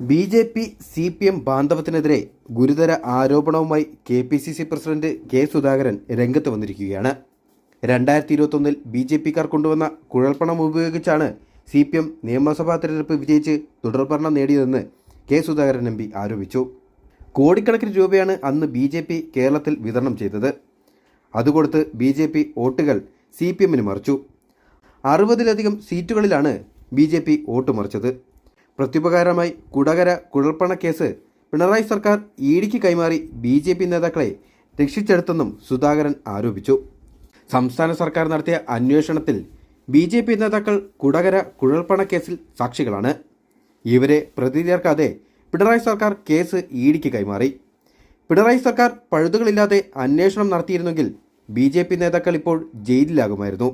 B J P C P M ബാന്ധവത്തിനെതിരെ ഗുരുതര ആരോപണവുമായി K P C C president K Sudhakaran രംഗത്ത് വന്നിരിക്കുകയാണ്. രണ്ടായിരത്തി ഇരുപത്തൊന്നിൽ ബി ജെ പിക്കാർ കൊണ്ടുവന്ന കുഴൽപ്പണം ഉപയോഗിച്ചാണ് സി പി എം നിയമസഭാ തെരഞ്ഞെടുപ്പ് വിജയിച്ച് തുടർഭരണം നേടിയതെന്ന് കെ സുധാകരൻ എം പി ആരോപിച്ചു. കോടിക്കണക്കിന് രൂപയാണ് അന്ന് ബി ജെ പി കേരളത്തിൽ വിതരണം ചെയ്തത്. അതുകൊടുത്ത് ബി ജെ പി വോട്ടുകൾ സി പി എമ്മിന് മറിച്ചു. അറുപതിലധികം സീറ്റുകളിലാണ് ബി ജെ പി വോട്ട് മറിച്ചത്. പ്രത്യുപകാരമായി കുടകര കുഴൽപ്പണ കേസ് പിണറായി സർക്കാർ ഇ ഡിക്ക് കൈമാറി ബി ജെ പി നേതാക്കളെ രക്ഷിച്ചെടുത്തെന്നും സുധാകരൻ ആരോപിച്ചു. സംസ്ഥാന സർക്കാർ നടത്തിയ അന്വേഷണത്തിൽ ബി ജെ പി നേതാക്കൾ കുടകര കുഴൽപ്പണ കേസിൽ സാക്ഷികളാണ്. ഇവരെ പ്രതി ചേർക്കാതെ പിണറായി സർക്കാർ കേസ് ഇ ഡിക്ക് കൈമാറി. പിണറായി സർക്കാർ പഴുതുകളില്ലാതെ അന്വേഷണം നടത്തിയിരുന്നെങ്കിൽ ബി ജെ പി നേതാക്കൾ ഇപ്പോൾ ജയിലിലാകുമായിരുന്നു.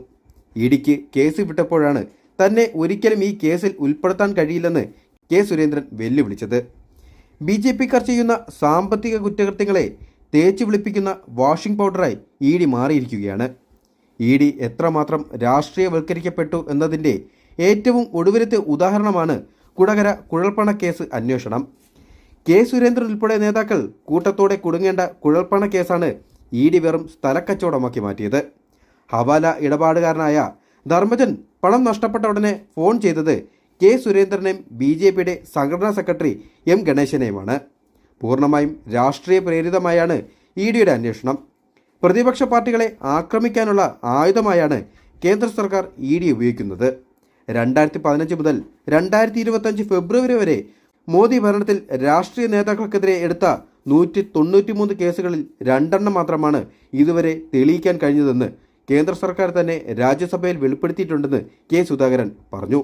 ഇ ഡിക്ക് കേസ് വിട്ടപ്പോഴാണ് തന്നെ ഒരിക്കലും ഈ കേസിൽ ഉൾപ്പെടുത്താൻ കഴിയില്ലെന്ന് കെ സുരേന്ദ്രൻ വെല്ലുവിളിച്ചത്. ബി ജെ പിക്കാർ ചെയ്യുന്ന സാമ്പത്തിക കുറ്റകൃത്യങ്ങളെ തേച്ചു വിളിപ്പിക്കുന്ന വാഷിംഗ് പൗഡറായി ഇ ഡി മാറിയിരിക്കുകയാണ്. ഇ ഡി എത്രമാത്രം രാഷ്ട്രീയവൽക്കരിക്കപ്പെട്ടു എന്നതിന്റെ ഏറ്റവും ഒടുവിലത്തെ ഉദാഹരണമാണ് കുടകര കുഴൽപ്പണ കേസ് അന്വേഷണം. കെ സുരേന്ദ്രൻ ഉൾപ്പെടെ നേതാക്കൾ കൂട്ടത്തോടെ കുടുങ്ങേണ്ട കുഴൽപ്പണ കേസാണ് ഇ ഡി വെറും സ്ഥലക്കച്ചവടമാക്കി മാറ്റിയത്. ഹവാല ഇടപാടുകാരനായ ധർമ്മജൻ പണം നഷ്ടപ്പെട്ട ഉടനെ ഫോൺ ചെയ്തത് കെ സുരേന്ദ്രനെയും ബി ജെ പിയുടെ സംഘടനാ സെക്രട്ടറി എം ഗണേശനെയുമാണ്. പൂർണമായും രാഷ്ട്രീയ പ്രേരിതമായാണ് ഇ ഡിയുടെ അന്വേഷണം. പ്രതിപക്ഷ പാർട്ടികളെ ആക്രമിക്കാനുള്ള ആയുധമായാണ് കേന്ദ്ര സർക്കാർ ഇ ഡി ഉപയോഗിക്കുന്നത്. രണ്ടായിരത്തി പതിനഞ്ച് മുതൽ രണ്ടായിരത്തി ഇരുപത്തഞ്ച് ഫെബ്രുവരി വരെ മോദി ഭരണത്തിൽ രാഷ്ട്രീയ നേതാക്കൾക്കെതിരെ എടുത്ത നൂറ്റി തൊണ്ണൂറ്റിമൂന്ന് കേസുകളിൽ രണ്ടെണ്ണം മാത്രമാണ് ഇതുവരെ തെളിയിക്കാൻ കഴിഞ്ഞതെന്ന് കേന്ദ്ര സർക്കാർ തന്നെ രാജ്യസഭയിൽ വെളിപ്പെടുത്തിയിട്ടുണ്ടെന്ന് കെ സുധാകരൻ പറഞ്ഞു